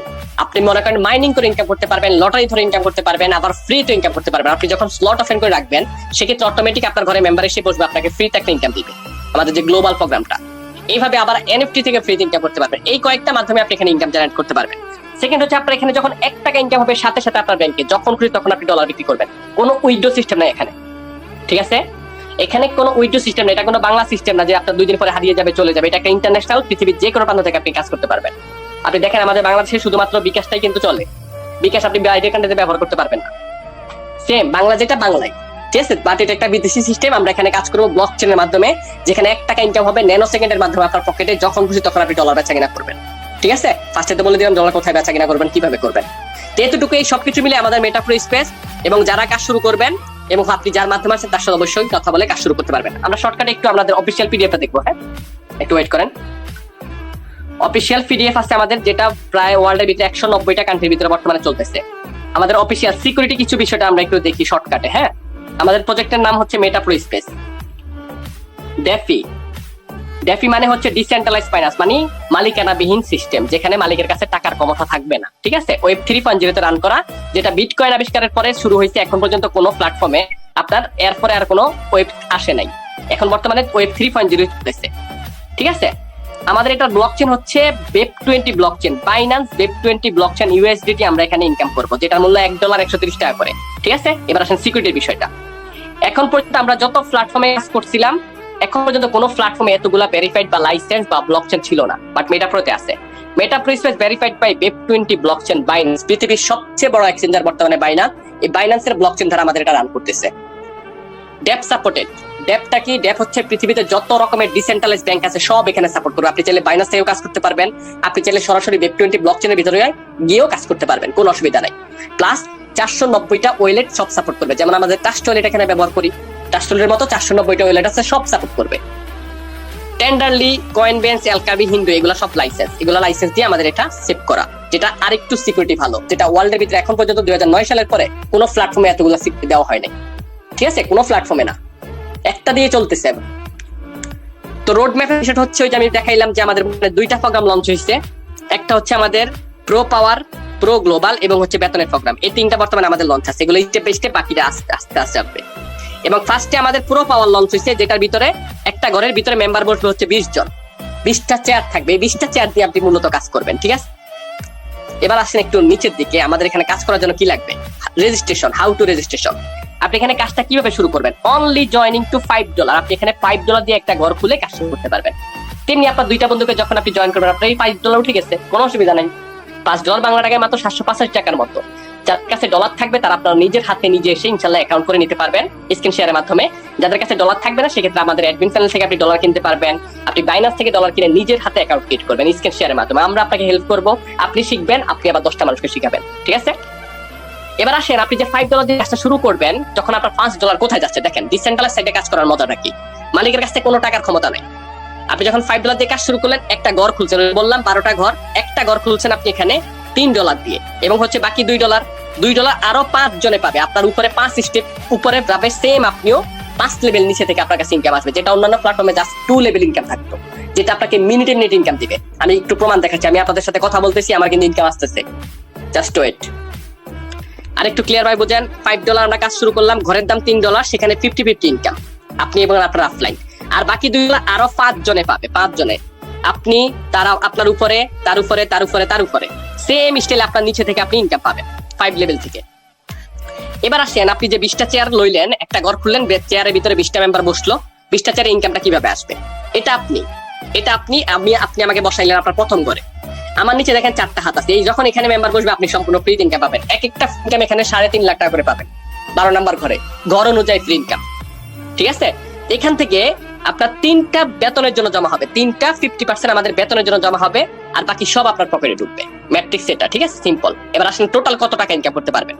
Speaker 2: আপনি মনে করেন মাইনিং করে ইনকাম করতে পারবেন লটারি ধরে ইনকাম করতে পারবেন, আবার ফ্রি তো ইনকাম করতে পারবেন। আপনি যখন স্লট অফেন করে রাখবেন, সেক্ষেত্রে অটোমেটিক আপনার ঘরে মেম্বার এসে বসবে, আপনাকে ফ্রিতে একটা ইনকাম দিবে। আমাদের যে গ্লোবাল প্রোগ্রামটা এইভাবে আবার এনএফটি থেকে ফ্রি ইনকাম করতে পারবেন। এই কয়েকটা মাধ্যমে আপনি এখানে ইনকাম জেনারেট করতে পারবেন। সেকেন্ড হচ্ছে আপনার এখানে যখন এক টাকা ইনকাম হবে, সাথে সাথে আপনার ব্যাংকে যখন খুশি তখন আপনি ডলার বিক্রি করবেন। কোনো উইডো সিস্টেম নাই এখানে। ঠিক আছে? এখানে কোনো উইডো সিস্টেম নেই। এটা কোনো বাংলা সিস্টেম না যে আপনার দুই দিন পরে হারিয়ে যাবে, চলে যাবে। এটা একটা ইন্টারন্যাশনাল পৃথিবীর যে কোনো প্রান্ত থেকে আপনি কাজ করতে পারবেন। আপনি দেখেন, আমাদের বাংলাদেশে শুধুমাত্র বিকাশটাই কিন্তু চলে। বিকাশ আপনি বাইরের কান্ট্রিতে ব্যবহার করতে পারবেন না। সেম বাংলা যেটা বাংলায় ঠিক আছে? বাট এটা একটা বিদেশি সিস্টেম আমরা এখানে কাজ করব ব্লক চেনের মাধ্যমে, যেখানে এক টাকা ইনকাম হবে ন্যানো সেকেন্ডের মাধ্যমে আপনার পকেটে যখন খুশি তখন আপনি ডলার বেচা কিনা করবেন। ঠিক আছে? ফার্স্টে তো বলে দিলাম ডলার কোথায় বেচা কিনা করবেন, কীভাবে করবেন। এই সবকিছু মিলে আমাদের মেটাফোর স্পেস এবং যারা কাজ শুরু করবেন, এবং আপনি যার মাধ্যমে আছেন তার সাথে অবশ্যই কথা বলে কাজ শুরু করতে পারবেন। আমরা শর্টকাটে একটু আমাদের অফিসিয়াল পিডিএফটা দেখব হ্যাঁ? একটু ওয়েট করেন। অফিসিয়াল পিডিএফ আছে আমাদের, যেটা প্রায় ওয়ার্ল্ডের ভিতরে একশো নব্বইটা কান্ট্রির ভিতরে বর্তমানে চলতেছে। আমাদের অফিসিয়াল সিকিউরিটি কিছু বিষয়টা আমরা একটু দেখি শর্টকাটে হ্যাঁ? আমাদের প্রজেক্টের নাম হচ্ছে মেটাপ্রো স্পেস। ডেফি। ডেফি মানে হচ্ছে ডিসেন্ট্রালাইজ ফাইন্যান্স মানে মালিকানাবিহীন সিস্টেম যেখানে মালিকের কাছে টাকার ক্ষমতা থাকবে না। ঠিক আছে? ওয়েব থ্রি পয়েন্ট জিরোতে রান করা, যেটা বিটকয়েন আবিষ্কারের পরে শুরু হয়েছে এখন পর্যন্ত কোনো প্ল্যাটফর্মে আপনার এরপরে আর কোনো ওয়েব আসে নাই। এখন বর্তমানে ওয়েব থ্রি পয়েন্ট জিরো ঠিক আছে? আমাদের এটা ব্লক চেন হচ্ছে BEP twenty block chain Binance BEP twenty block chain USDT আমরা এখানে ইনকাম করব, যেটার মূল্য এক ডলার একশো তিরিশ টাকা করে, ঠিক আছে? এবার আসেন সিকিউরিটির বিষয়টা। এখন পর্যন্ত আমরা যত প্ল্যাটফর্মে কাজ করছিলাম, এখন পর্যন্ত কোনো প্ল্যাটফর্মে এতগুলা ভেরিফাইড বা লাইসেন্স বা ব্লক চেন ছিল না বাট মেটাপ্রোতে আছে। MetaPro space verified by BEP twenty block chain Binance পৃথিবীর সবচেয়ে বড় এক্সচেঞ্জার বর্তমানে বাইনান্স এই বাইন্যান্সের ব্লক চেন দ্বারা আমাদের এটা রান করতেছে। ডেপ সাপোর্টেড ডেপটা কি? ডেপ হচ্ছে পৃথিবীতে যত রকমের ডিসেন্ট্রালাইজ ব্যাংক আছে, সব এখানে সাপোর্ট করবে। আপনি চাইলে বাইনাস থেকেও কাজ করতে পারবেন। আপনি চাইলে সরাসরি ওয়েব টোয়েন্টি ব্লক চেনের ভিতরে গিয়েও কাজ করতে পারবেন। কোনো অসুবিধা নাই। প্লাস চারশো নব্বইটা ওয়েলেট সব সাপোর্ট করবে। যেমন আমাদের টাস্ট ওয়েলেট এখানে ব্যবহার করি। টাস্ট ওয়েলের মতো চারশো নব্বইটা ওয়েলেট আছে, সব সাপোর্ট করবে। টেন্ডারলি কয়েন বেন্স এলকাবি হিন্দু এগুলো সব লাইসেন্স এগুলো লাইসেন্স দিয়ে আমাদের এটা সেভ করা, যেটা আরেকটু সিকিউরিটি ভালো। যেটা ওয়ার্ল্ডের ভিতরে এখন পর্যন্ত দু হাজার নয় সালের পরে কোনো প্ল্যাটফর্মে এতগুলো সিকিউরিটি দেওয়া হয় নাই। ঠিক আছে? কোনো প্ল্যাটফর্মে না। একটা দিয়ে চলতেছে তো রোড ম্যাপের বিষয়টা হচ্ছে ওই যে আমি দেখাইলাম যে আমাদের দুইটা প্রোগ্রাম লঞ্চ হয়েছে। একটা হচ্ছে আমাদের প্রো পাওয়ার প্রো গ্লোবাল এবং হচ্ছে বেতনের প্রোগ্রাম এই তিনটা বর্তমানে আমাদের লঞ্চ আছে। এগুলো স্টেপ স্টেপ বাকিটা আস্তে আস্তে আস্তে আসবে এবং ফার্স্টে আমাদের প্রো পাওয়ার লঞ্চ হয়েছে, যেটার ভিতরে একটা ঘরের ভিতরে মেম্বার বসবে হচ্ছে বিশ জন। বিশটা চেয়ার থাকবে। এই বিশটা চেয়ার দিয়ে আপনি মূলত কাজ করবেন, ঠিক আছে? এবার আসেন একটু নিচের দিকে। আমাদের এখানে কাজ করার জন্য কি লাগবে? রেজিস্ট্রেশন হাউ টু রেজিস্ট্রেশন আপনি এখানে কাজটা কীভাবে শুরু করবেন? Only joining two five dollar আপনি এখানে ফাইভ ডলার দিয়ে একটা ঘর খুলে কাজ শুরু করতে পারবেন। তেমনি আপনার দুইটা বন্ধুকে যখন আপনি জয়েন করবেন, আপনার এই ফাইভ ডলার উঠে গেছে। কোনো অসুবিধা নাই। পাঁচ ডলার বাংলা টাকায় মাত্র সাতশো পঁচাশি টাকার মতো। যার কাছে ডলার থাকবে, তারা আপনার নিজের হাতে নিজে এসে ইনশাল্লাহ অ্যাকাউন্ট করে নিতে পারবেন স্ক্রিন শেয়ারের মাধ্যমে। যাদের কাছে ডলার থাকবে না, সেক্ষেত্রে আমাদের অ্যাডমিন চ্যানেল থেকে আপনি ডলার কিনতে পারবেন। আপনি বাইনাস থেকে ডলার কিনে নিজের হাতে অ্যাকাউন্ট ক্রিয়েট করবেন স্ক্রিন শেয়ারের মাধ্যমে। আমরা আপনাকে হেল্প করব। আপনি শিখবেন, আপনি আবার দশটা মানুষকে শিখাবেন। ঠিক আছে? এবার আসেন, আপনি যে ফাইভ ডলার দিয়ে কাজটা শুরু করবেন, যখন আপনার পাঁচ ডলার কোথায় যাচ্ছে, দেখেন ডিসেন্ট্রালাইজ সাইডে কাজ করার মজাটা কি? মালিকের কাছে কোনো টাকার ক্ষমতা নাই। আপনি যখন ফাইভ ডলার দিয়ে কাজ শুরু করলেন, একটা ঘর খুলছেন বললাম বারোটা ঘর, একটা ঘর খুলছেন আপনি এখানে তিন ডলার দিয়ে, এবং হচ্ছে বাকি দুই ডলার দুই ডলার আরও পাঁচ জনে পাবে। আপনার উপরে পাঁচ স্টেপ উপরে যাবে সেম আপনিও পাঁচ লেভেল নিচে থেকে আপনার কাছে ইনকাম আসবে, যেটা অন্যান্য প্ল্যাটফর্মে জাস্ট টু লেভেল ইনকাম থাকতো, যেটা আপনাকে মিনিটে মিনিট ইনকাম দিবে। আমি একটু প্রমাণ দেখাচ্ছি, আমি আপনাদের সাথে কথা বলতেছি, আমার কিন্তু ইনকাম আসতেছে। জাস্ট ওয়েট আর একটু ক্লিয়ার ভাই বোঝেন ফাইভ ডলার আমরা কাজ শুরু করলাম, ঘরের দাম তিন ডলার সেখানে ফিফটি ফিফটি ইনকাম আপনি এবং আপনার অফলাইন আর বাকি দুই ডলার আরও পাঁচ জনে পাবে, পাঁচ জনে। আপনি, তারা আপনার উপরে, তার উপরে তার উপরে তার উপরে। সেম স্টাইল আপনার নিচে থেকে আপনি ইনকাম পাবেন ফাইভ লেভেল থেকে। এবার আসেন, আপনি যে বিশটা চেয়ার লইলেন, একটা ঘর খুললেন চেয়ারের ভিতরে বিশটা মেম্বার বসল, বিশটা চেয়ারের ইনকামটা কীভাবে আসবে? এটা আপনি এটা আপনি, আমি, আপনি আমাকে বসাইলেন আপনার প্রথম ঘরে। আমার নিচে দেখেন চারটা হাত আছে। এই যখন এখানে মেম্বার বসবে, আপনি সম্পূর্ণ ফ্রি ইনকাম পাবেন। এক একটা ইনকাম এখানে সাড়ে তিন লাখ টাকা করে পাবেন। বারো নাম্বার ঘরে। ঘর অনুযায়ী ফ্রি ইনকাম ঠিক আছে? এখান থেকে আপনার তিনটা বেতনের জন্য জমা হবে। তিনটা ফিফটি পার্সেন্ট আমাদের বেতনের জন্য জমা হবে, আর বাকি সব আপনার পকেটে ঢুকবে। ম্যাট্রিক্স এটা, ঠিক আছে? সিম্পল এবার আসলে টোটাল কত টাকা ইনকাম করতে পারবেন?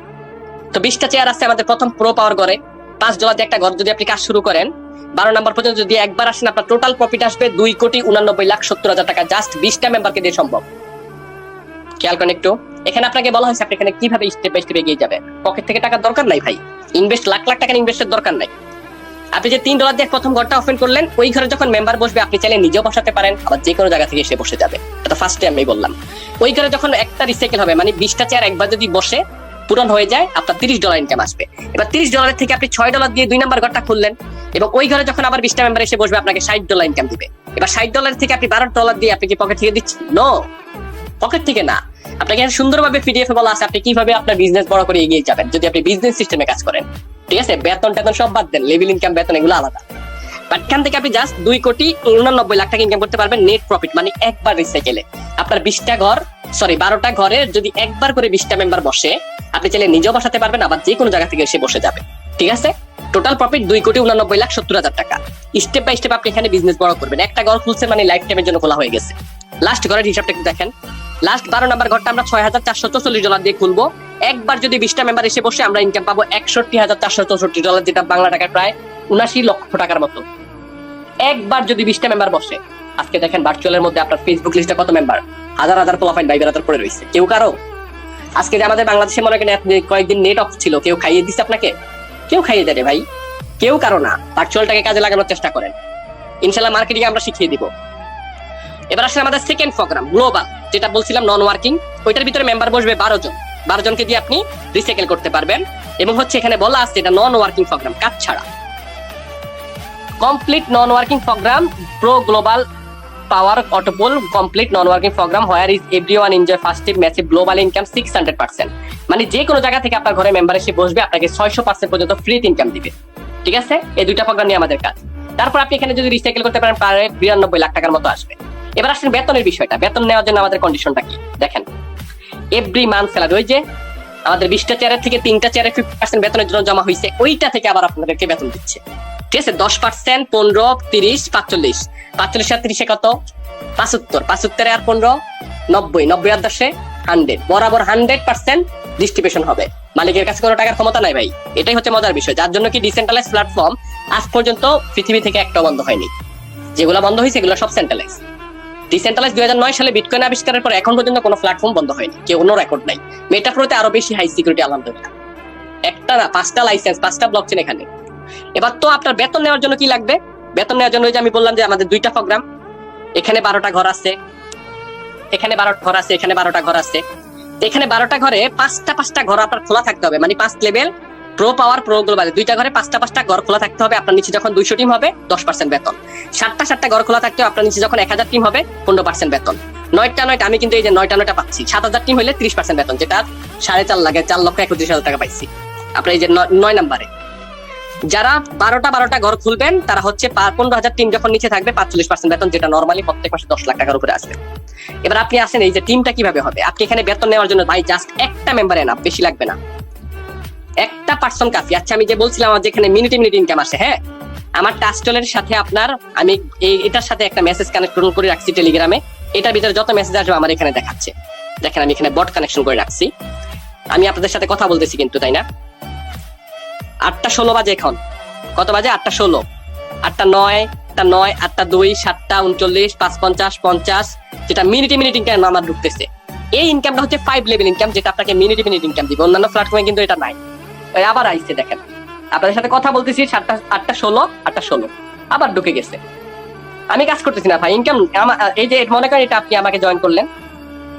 Speaker 2: তো বিশটা চেয়ার আছে আমাদের প্রথম প্রো পাওয়ার ঘরে। পাঁচ ডলার একটা ঘর যদি আপনি কাজ শুরু করেন, বারো নাম্বার পর্যন্ত যদি একবার আসেন, আপনার টোটাল প্রফিট আসবে দুই কোটি উনানব্বই লাখ সত্তর হাজার টাকা। জাস্ট বিশটা মেম্বারকে দিয়ে সম্ভব। খেয়াল করেন একটু। এখানে আপনাকে বলা হয়েছে আপনি এখানে কীভাবে স্টেপ বাই স্টেপ এগিয়ে যাবেন। পকেট থেকে টাকার দরকার নাই ভাই। ইনভেস্ট লাখ লাখ টাকার ইনভেস্টের দরকার নাই। আপনি যে তিন ডলার দিয়ে প্রথম ঘরটা ওপেন করলেন, ওই ঘরে যখন মেম্বার বসবে, আপনি চাইলে নিজেও বসাতে পারেন, আবার যে কোনো জায়গা থেকে এসে বসে যাবে। এটা ফার্স্টে আমি বললাম। ওই ঘরে যখন একটা রিসাইকেল হবে মানে বিশটা চেয়ার একবার যদি বসে, পূরণ হয়ে যায়, আপনার তিরিশ ডলার ইনকাম আসবে। এবার তিরিশ ডলার থেকে আপনি ছয় ডলার দিয়ে দুই নাম্বার ঘরটা খুললেন, এবং ওই ঘরে যখন আবার বিশটা মেম্বার এসে বসবে, আপনাকে ষাট ডলার ইনকাম দিবে। এবার ষাট ডলার থেকে আপনি বারো ডলার দিয়ে আপনি কি পকেট থেকে দিচ্ছেন? নো পকেট থেকে না। আপনাকে সুন্দরভাবে পিডিএফ বলা আছে, আপনি কীভাবে আপনার বিজনেস বড় করে এগিয়ে যাবেন? যদি আপনি বিজনেস সিস্টেমে কাজ করেন, ঠিক আছে? বেতন টেতন সব বাদ দেন লেভেল ইনকাম বেতন এগুলো আলাদা। এখান থেকে আপনি জাস্ট দুই কোটি লাখ টাকা ইনকাম করতে পারবেন নেট প্রফিট মানে একবার রিসাইকেলে আপনার বিশটা ঘর সরি বারোটা ঘরে যদি একবার করে বিশটা মেম্বার বসে, আপনি চাইলে নিজেও বসাতে পারবেন, আবার যে কোনো জায়গা থেকে এসে বসে যাবে। ঠিক আছে? টোটাল প্রফিট দুই কোটি উনানব্বই লাখ সত্তর হাজার টাকা। স্টেপ বাই স্টেপ আপনি এখানে বিজনেস বড় করবেন। একটা ঘর খুলছে মানে লাইফ টাইমের জন্য খোলা হয়ে গেছে। লাস্ট ঘরের হিসাবটা একটু দেখেন। লাস্ট বারো নাম্বার ঘরটা আমরা ছয় হাজার চারশো চৌচল্লিশ ডলার দিয়ে খুলবো। একবার যদি বিশটা মেম্বার এসে বসে, আমরা ইনকাম পাবো একষট্টি হাজার চারশো চৌষট্টি ডলার যেটা বাংলা টাকায় প্রায় উনাশি লক্ষ টাকার মতো। একবার যদি বিশটা মেম্বার বসে, আজকে দেখেন ভার্চুয়ালের মধ্যে আপনার ফেসবুক লিস্টে কত মেম্বার হাজার হাজার পোলাফাইন ভাই বেড়াতার পড়ে রয়েছে। কেউ কারও? আজকে যে আমাদের বাংলাদেশে মনে করেন কয়েকদিন নেট অফ ছিল, কেউ খাইয়ে দিচ্ছে আপনাকে? কেউ খাইয়ে দেয় ভাই। কেউ কারও না। ভার্চুয়ালটাকে কাজে লাগানোর চেষ্টা করেন। ইনশাল্লাহ মার্কেটিং আমরা শিখিয়ে দিব। এবার আসলে আমাদের সেকেন্ড প্রোগ্রাম গ্লোবাল যেটা বলছিলাম নন ওয়ার্কিং ওইটার ভিতরে মেম্বার বসবে বারো জন। বারো জনকে দিয়ে আপনি রিসাইকেল করতে পারবেন। এবং হচ্ছে এখানে বলা আছে এটা নন ওয়ার্কিং প্রোগ্রাম কাজ ছাড়া। Complete non working program pro global power autopool complete non working program where is every one enjoy first massive global income six hundred percent মানে যে কোনো জায়গা থেকে আপনার ঘরে মেম্বার এসে বসবে, আপনাকে ছয়শো পার্সেন্ট পর্যন্ত ফ্রি ইনকাম দিবে। ঠিক আছে? এই দুইটা প্রোগ্রাম নিয়ে আমাদের কাজ। তারপর আপনি এখানে যদি রিসাইকেল করতে পারেন, প্রায় বিরানব্বই লাখ টাকার মতো আসবে। এবার আসলে বেতনের বিষয়টা। বেতন নেওয়ার জন্য আমাদের কন্ডিশনটা কি? দেখেন এভরি মান্থ স্যালারি ওই যে আমাদের বিশটা চেয়ারের থেকে তিনটা চেয়ারে ফিফটি পার্সেন্ট বেতনের জন্য জমা হয়েছে ওইটা থেকে আবার আপনাদেরকে বেতন দিচ্ছে। ঠিক আছে, দশ পার্সেন্ট পনেরো, তিরিশ, পাঁচচল্লিশ। পাঁচচল্লিশ আর তিরিশে কত? পাঁচাত্তর। পাঁচাত্তরে আর পনেরো, নব্বই। নব্বই আর দশে হান্ড্রেড বরাবর হান্ড্রেড পার্সেন্ট ডিস্ট্রিবিউশন হবে। মালিকের কাছে কোনো টাকার ক্ষমতা নাই ভাই। এটাই হচ্ছে মজার বিষয়। যার জন্য কি ডিসেন্ট্রালাইজ প্ল্যাটফর্ম আজ পর্যন্ত পৃথিবী থেকে একটাও বন্ধ হয়নি। যেগুলো বন্ধ হয়েছে, এগুলো সব সেন্ট্রালাইজ ডিসেন্ট্রালাইজ দুই হাজার নয় সালে বিটকয়েন আবিষ্কারের পর এখন পর্যন্ত কোনো প্ল্যাটফর্ম বন্ধ হয়নি, কেউ রেকর্ড নাই। মেটাফ্লোতে আরও বেশি হাই সিকিউরিটি একটা না, পাঁচটা লাইসেন্স পাঁচটা এখানে। এবার তো আপনার বেতন নেওয়ার জন্য কি লাগবে? বেতন নেওয়ার জন্য যে আমি বললাম যে আমাদের দুইটা প্রোগ্রাম এখানে বারোটা ঘর আছে, এখানে বারোটা ঘর আছে, এখানে বারোটা ঘর আছে। এখানে বারোটা ঘরে পাঁচটা পাঁচটা ঘর আপনার খোলা থাকতে হবে। মানে পাঁচ level pro power pro global দুইটা ঘরে পাঁচটা পাঁচটা ঘর খোলা থাকতে হবে, আপনার নিচে যখন দুইশো টিম হবে, দশ পার্সেন্ট বেতন। সাতটা সাতটা ঘর খোলা থাকতে হবে, আপনার নিচে যখন এক হাজার টিম হবে, পনেরো পার্সেন্ট বেতন। নয়টা নয়টা, আমি কিন্তু এই যে নয়টা নয়টা পাচ্ছি, সাত হাজার টিম হলে ত্রিশ পার্সেন্ট বেতন, যেটা সাড়ে চার লাগে চার লক্ষ একত্রিশ হাজার টাকা পাইছি। আপনার এই যে নয় নাম্বারে। যারা বারোটা বারোটা ঘর খুলবেন, তারা হচ্ছে পনেরো হাজার টিম যখন নিচে থাকবে, পাঁচচল্লিশ পার্সেন্ট বেতন, যেটা নর্মালি প্রত্যেক মাসে দশ লাখ টাকার উপরে আসবে। এবার আপনি আসেন, এই যে টিমটা কীভাবে হবে? আপনি এখানে বেতন নেওয়ার জন্য, ভাই জাস্ট একটা মেম্বার এনা বেশি লাগবে না। পার্সন কাফি। আচ্ছা আমি যে বলছিলাম আমার যেখানে মিনিট মিনিট ইনকাম আসে হ্যাঁ? আমার টাস্টলের সাথে আপনার, আমি এটার সাথে একটা মেসেজ কানেক্ট করে রাখছি টেলিগ্রামে এটার ভিতরে যত মেসেজ আসবে আমার এখানে দেখাচ্ছে। দেখেন, আমি এখানে বট কানেকশন করে রাখছি। আমি আপনাদের সাথে কথা বলতেছি কিন্তু, তাই না? আটটা ষোলো বাজে এখন। কত বাজে? আটটা ষোলো। আটটা নয় আটটা নয়, আটটা দুই, সাতটা উনচল্লিশ পাঁচ পঞ্চাশ পঞ্চাশ যেটা মিনিটে মিনিট ইনকাম আমার ঢুকতেছে। এই ইনকামটা হচ্ছে ফাইভ লেভেল ইনকাম যেটা আপনাকে মিনিটে মিনিট ইনকাম দিবে। অন্যান্য প্ল্যাটফর্মে কিন্তু এটা নাই। আবার আইসে দেখেন। আপনাদের সাথে কথা বলতেছি, সাতটা, আটটা ষোলো আটটা ষোলো। আবার ঢুকে গেছে। আমি কাজ করতেছি না ভাই ইনকাম এই যে মনে করেন এটা আপনি আমাকে জয়েন করলেন।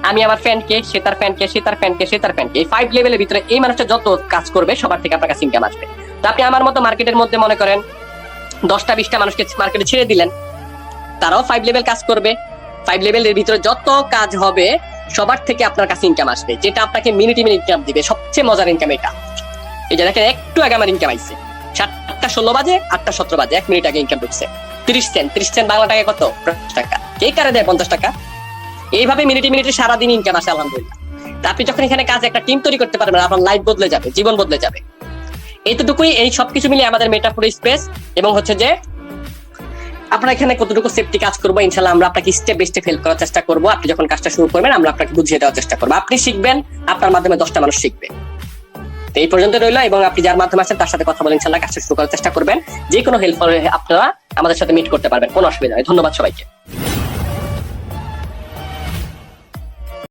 Speaker 2: আমি আমার ফ্যানকে সে তার ফ্যানকে সে তার ফ্যানকে সে তার ফ্যানকে এই ফাইভ লেভেলের ভিতরে এই মানুষটা যত কাজ করবে, সবার থেকে আপনার কাছে ইনকাম আসবে। তো আপনি আমার মতো মার্কেটের মধ্যে মনে করেন দশটা, বিশটা মানুষকে মার্কেটে ছেড়ে দিলেন, তারাও ফাইভ লেভেল কাজ করবে। ফাইভ লেভেলের ভিতরে যত কাজ হবে, সবার থেকে আপনার কাছে ইনকাম আসবে। যেটা আপনাকে মিনিট মিনিট ইনকাম দিবে, সবচেয়ে মজার ইনকাম এটা। এই যে দেখেন একটু আগে আমার ইনকাম আইছে। সাতটা ষোলো বাজে, আটটা সতেরো বাজে, এক মিনিট আগে ইনকাম ঢুকছে। তিরিশ সেন্ট তিরিশ সেন্ট বাংলা টাকা কত? পঞ্চাশ টাকা। কে কারে দেয় পঞ্চাশ টাকা? এইভাবে মিনিটে মিনিটে সারাদিন ইনকাম আসে, আলহামদুলিল্লাহ। আপনি যখন এখানে কাজে একটা টিম তৈরি করতে পারবেন, আপনার লাইফ বদলে যাবে, জীবন বদলে যাবে। এইটুকুই এই সবকিছু মিলিয়ে আমাদের মেটাফোর স্পেস এবং হচ্ছে যে, আমরা এখানে কতটুকু সেফটি কাজ করব ইনশাল্লাহ আমরা আপনাকে স্টেপ বাই স্টেপ হেল্প করার চেষ্টা করব। আপনি যখন কাজটা শুরু করবেন, আমরা আপনাকে বুঝিয়ে দেওয়ার চেষ্টা করব। আপনি শিখবেন, আপনার মাধ্যমে দশটা মানুষ শিখবে। তো এই পর্যন্ত রইল এবং আপনি যার মাধ্যমে আছেন তার সাথে কথা বলেন ইনশাল্লাহ কাজটা শুরু করার চেষ্টা করবেন। যে কোনো হেল্প আপনারা আমাদের সাথে মিট করতে পারবেন, কোনো অসুবিধা নেই। ধন্যবাদ সবাইকে।